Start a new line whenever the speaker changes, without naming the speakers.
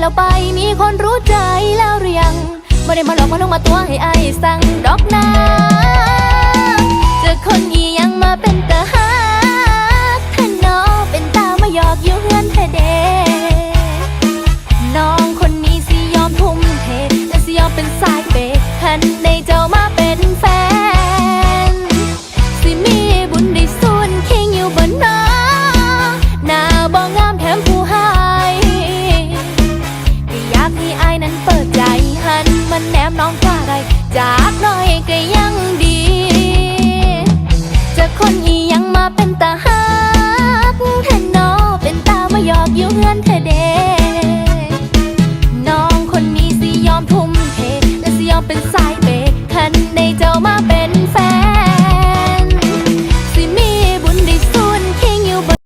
เราไปมีคนรู้ใจแล้วหรือยังไม่ได้มาหลอกมาลงมาตัวให้อายสั่งดอกนาเจอคนอียังมาเป็นตาฮักถ้าน้อเป็นตามาหยอกอยู่เฮือนเท้เดน้องคนนี้สิยอมทุ่มเทและสิยอมเป็นสายเปย์คันในเจ้า มันแนมน้องก็ได้จากน้อยก็ยังดี จะคนอียังมาเป็นตาฮักเแทนนอเป็นตามายอกอยู่เงินเธอเด้น้องคนนี้สิยอมทุ่มเท และสิยอมเป็นสายเบกคันในเจ้ามาเป็นแฟน